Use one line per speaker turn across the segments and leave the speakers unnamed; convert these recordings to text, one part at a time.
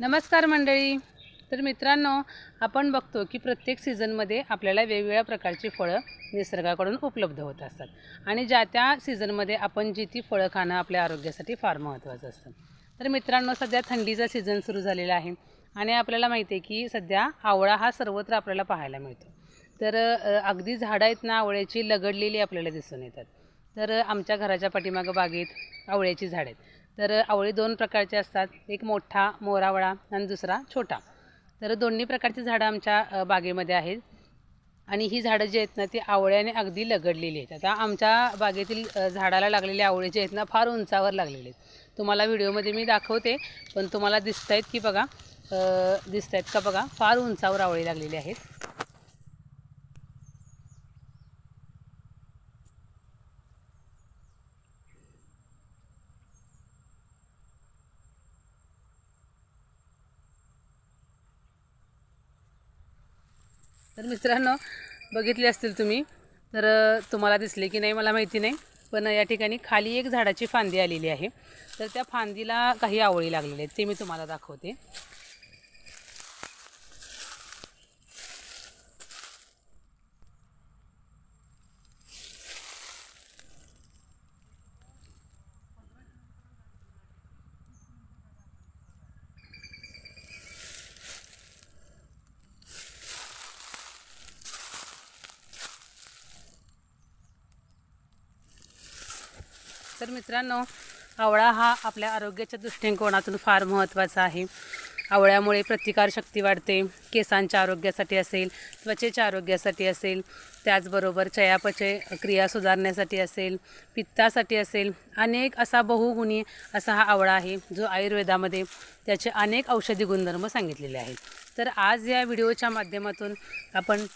नमस्कार मंडळी. तर मित्रांनो आपण बघतो की प्रत्येक सीझनमध्ये आपल्याला वेगवेगळ्या प्रकारची फळं निसर्गाकडून उपलब्ध होत असतात. आणि ज्या त्या सीझनमध्ये आपण जी ती फळं खाणं आपल्या आरोग्यासाठी फार महत्त्वाचं असतं. तर मित्रांनो सध्या थंडीचा सीझन सुरू झालेला आहे आणि आपल्याला माहिती आहे की सध्या आवळा हा सर्वत्र आपल्याला पाहायला मिळतो. तर अगदी झाडं आहेत ना आवळ्याची लगडलेली आपल्याला दिसून येतात. तर आमच्या घराच्या पाठीमागं बागेत आवळ्याची झाडं आहेत. तर आवळी दोन प्रकारचे असतात. एक मोठा मोरावळा आणि दुसरा छोटा. तर दोन्ही प्रकारची झाडं आमच्या बागेमध्ये आहेत. आणि ही झाडं जी आहेत ना ती आवळ्याने अगदी लगडलेली आहेत. आता आमच्या बागेतील झाडाला लागलेले आवळे जे आहेत ना फार उंचावर लागलेले आहेत. तुम्हाला व्हिडिओमध्ये मी दाखवते पण तुम्हाला दिसत आहेत की बघा दिसत आहेत का बघा फार उंचावर आवळे लागलेले आहेत. तर मित्रांनो बघितले असतील तुम्ही तर तुम्हाला दिसले की नाही मला माहिती नाही पण या ठिकाणी खाली एक झाडाची फांदी आलेली आहे. तर त्या फांदीला काही आवळी लागलेली आहेत ते मी तुम्हाला दाखवते. तर मित्रांनो आवळा हा आपल्या आरोग्याच्या दृष्टिकोनातून फार महत्त्वाचा आहे. आवळ्यामुळे प्रतिकारशक्ती वाढते केसांच्या आरोग्यासाठी असेल त्वचेच्या आरोग्यासाठी असेल त्याचबरोबर चयापचय क्रिया सुधारण्यासाठी असेल पित्तासाठी असेल अनेक असा बहुगुणी असा हा आवळा आहे जो आयुर्वेदामध्ये त्याचे अनेक औषधी गुणधर्म सांगितलेले आहेत. तर आज या व्हिडिओच्या माध्यमातून आपण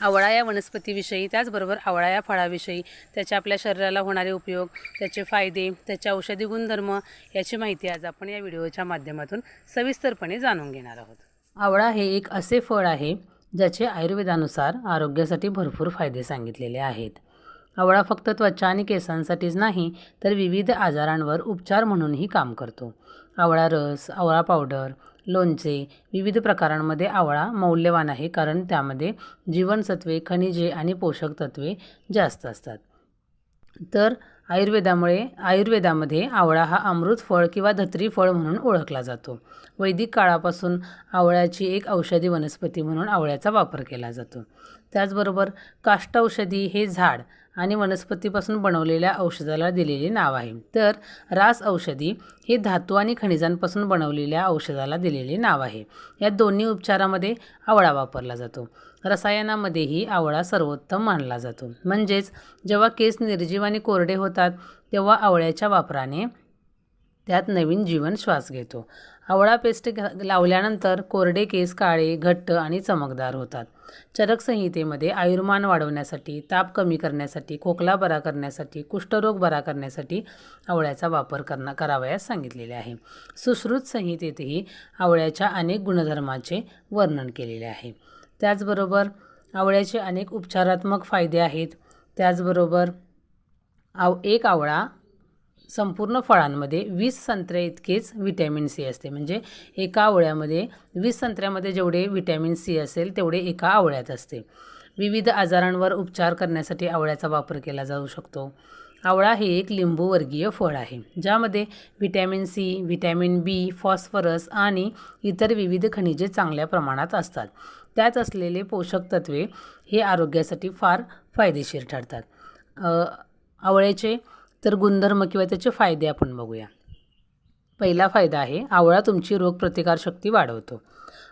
आवळा या वनस्पतीविषयी त्याचबरोबर आवळा या फळाविषयी त्याचे आपल्या शरीराला होणारे उपयोग त्याचे फायदे त्याचे औषधी गुणधर्म याची माहिती आज आपण या व्हिडिओच्या माध्यमातून सविस्तरपणे जाणून घेणार आहोत. आवळा हे एक असे फळ आहे ज्याचे आयुर्वेदानुसार आरोग्यासाठी भरपूर फायदे सांगितलेले आहेत. आवळा फक्त त्वचा आणि केसांसाठीच नाही तर विविध आजारांवर उपचार म्हणूनही काम करतो. आवळा रस आवळा पावडर लोणचे विविध प्रकारांमध्ये आवळा मौल्यवान आहे कारण त्यामध्ये जीवनसत्वे खनिजे आणि पोषक तत्वे जास्त असतात. तर आयुर्वेदामुळे आयुर्वेदामध्ये आवळा हा अमृत फळ किंवा धत्री फळ म्हणून ओळखला जातो. वैदिक काळापासून आवळ्याची एक औषधी वनस्पती म्हणून आवळ्याचा वापर केला जातो. त्याचबरोबर काष्ट औषधी हे झाड आणि वनस्पतीपासून बनवलेल्या औषधाला दिलेले नाव आहे. तर रास औषधी हे धातू आणि खनिजांपासून बनवलेल्या औषधाला दिलेले नाव आहे. या दोन्ही उपचारामध्ये आवळा वापरला जातो. रसायनामध्येही आवळा सर्वोत्तम मानला जातो. म्हणजेच जेव्हा केस निर्जीव आणि कोरडे होतात तेव्हा आवळ्याच्या वापराने त्यात नवीन जीवन श्वास घेतो. आवळा पेस्ट लावल्यानंतर कोरडे केस काळे घट्ट आणि चमकदार होतात. चरक संहितेमध्ये आयुर्मान वाढवण्यासाठी ताप कमी करण्यासाठी खोकला बरा करण्यासाठी कुष्ठरोग बरा करण्यासाठी आवळ्याचा वापर करणं करावयास सांगितलेले आहे. सुश्रुत संहितेतही आवळ्याच्या अनेक गुणधर्माचे वर्णन केलेले आहे. त्याचबरोबर आवळ्याचे अनेक उपचारात्मक फायदे आहेत. त्याचबरोबर आव एक आवळा संपूर्ण फळांमध्ये वीस संत्र्या इतकेच विटॅमिन सी असते. म्हणजे एका आवळ्यामध्ये वीस संत्र्यामध्ये जेवढे व्हिटॅमिन सी असेल तेवढे एका आवळ्यात असते. विविध आजारांवर उपचार करण्यासाठी आवळ्याचा वापर केला जाऊ शकतो. आवळा हे एक लिंबूवर्गीय फळ आहे ज्यामध्ये vitamin C vitamin B phosphorus आणि इतर विविध खनिजे चांगल्या प्रमाणात असतात. त्यात असलेले पोषक तत्वे हे आरोग्यासाठी फार फायदेशीर ठरतात. आवळ्याचे तर गुणधर्म किंवा त्याचे फायदे आपण बघूया. पहिला फायदा आहे आवळा तुमची रोगप्रतिकारशक्ती वाढवतो.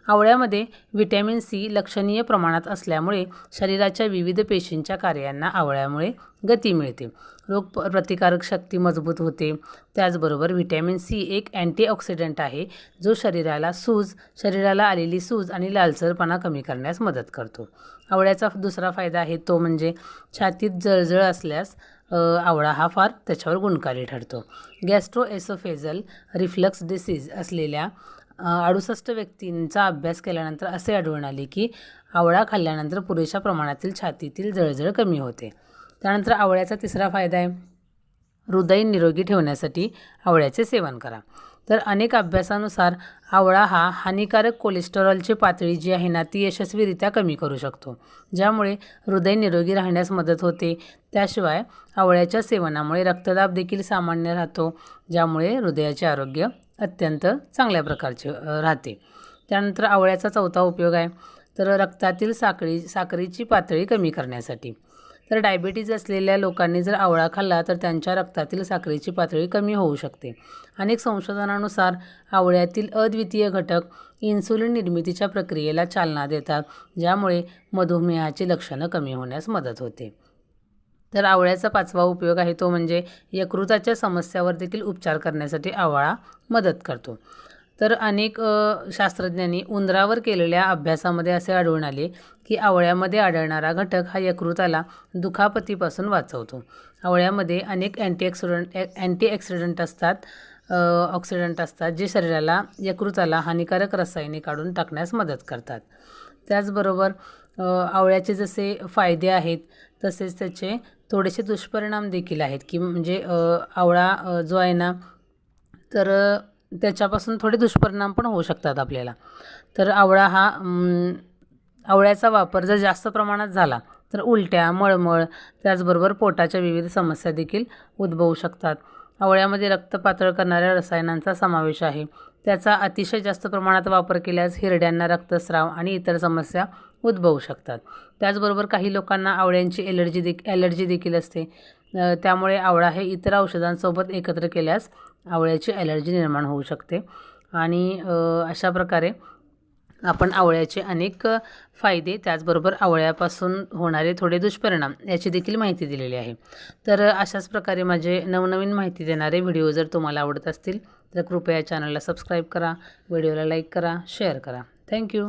आवळ्यामध्ये व्हिटॅमिन सी लक्षणीय प्रमाणात असल्यामुळे शरीराच्या विविध पेशींच्या कार्यांना आवळ्यामुळे गती मिळते. रोग प्रतिकारक शक्ती मजबूत होते. त्याचबरोबर व्हिटॅमिन सी एक अँटीऑक्सिडंट आहे जो शरीराला सूज शरीराला आलेली सूज आणि लालसरपणा कमी करण्यास मदत करतो. आवळ्याचा दुसरा फायदा आहे तो म्हणजे छातीत जळजळ असल्यास आवळा हा फार त्याच्यावर गुणकारी ठरतो. गॅस्ट्रोएसोफेजल रिफ्लक्स डिसीज असलेल्या अडुसष्ट व्यक्तींचा अभ्यास केल्यानंतर असे आढळून आले की आवळा खाल्ल्यानंतर पुरेशा प्रमाणातील छातीतील जळजळ कमी होते. त्यानंतर आवळ्याचा तिसरा फायदा आहे. हृदय निरोगी ठेवण्यासाठी आवळ्याचे सेवन करा. तर अनेक अभ्यासानुसार आवळा हा हानिकारक कोलेस्टेरॉलची पातळी जी आहे ना ती यशस्वीरित्या कमी करू शकतो. ज्यामुळे हृदय निरोगी राहण्यास मदत होते. त्याशिवाय आवळ्याच्या सेवनामुळे रक्तदाब देखील सामान्य राहतो ज्यामुळे हृदयाचे आरोग्य अत्यंत चांगल्या प्रकारचे राहते. त्यानंतर आवळ्याचा चौथा उपयोग आहे. तर रक्तातील साखळी साखरेची पातळी कमी करण्यासाठी. तर डायबिटीज असलेल्या लोकांनी जर आवळा खाल्ला तर त्यांच्या रक्तातील साखरेची पातळी कमी होऊ शकते. अनेक संशोधनानुसार आवळ्यातील अद्वितीय घटक इन्सुलिन निर्मितीच्या प्रक्रियेला चालना देतात ज्यामुळे मधुमेहाची लक्षणं कमी होण्यास मदत होते. तर आवळ्याचा पाचवा उपयोग आहे तो म्हणजे यकृताच्या समस्यावर देखील उपचार करण्यासाठी आवळा मदत करतो. तर अनेक शास्त्रज्ञांनी उंदरावर केलेल्या अभ्यासामध्ये असे आढळून आले की आवळ्यामध्ये आढळणारा घटक हा यकृताला दुखापतीपासून वाचवतो. आवळ्यामध्ये अनेक अँटीऑक्सिडंट अँटीऑक्सिडंट असतात ऑक्सिडंट असतात जे शरीराला यकृताला हानिकारक रसायने काढून टाकण्यास मदत करतात. त्याचबरोबर आवळ्याचे जसे फायदे आहेत तसेच त्याचे थोडेसे दुष्परिणाम देखील आहेत की म्हणजे आवळा जो आहे ना तर त्याच्यापासून थोडे दुष्परिणाम पण होऊ शकतात आपल्याला. तर आवळा हा आवळ्याचा वापर जर जास्त प्रमाणात झाला तर उलट्या मळमळ त्याचबरोबर पोटाच्या विविध समस्या देखील उद्भवू शकतात. आवळ्यामध्ये रक्त पातळ करणाऱ्या रसायनांचा समावेश आहे. त्याचा अतिशय जास्त प्रमाणात वापर केल्यास हिरड्यांना रक्तस्राव आणि इतर समस्या उद्भवू शकतात. त्याचबरोबर काही लोकांना आवळ्यांची एलर्जी देख ॲलर्जी देखील असते. त्यामुळे आवळा हे इतर औषधांसोबत एकत्र केल्यास आवळ्याची ॲलर्जी निर्माण होऊ शकते. आणि अशा प्रकारे आपण आवळ्याचे अनेक फायदे त्याचबरोबर आवळ्यापासून होणारे थोडे दुष्परिणाम याची देखील माहिती दिलेली आहे. तर अशाच प्रकारे माझे नवनवीन माहिती देणारे व्हिडिओ जर तुम्हाला आवडत असतील तर कृपया चॅनलला सबस्क्राईब करा व्हिडिओला लाईक करा शेअर करा. थँक्यू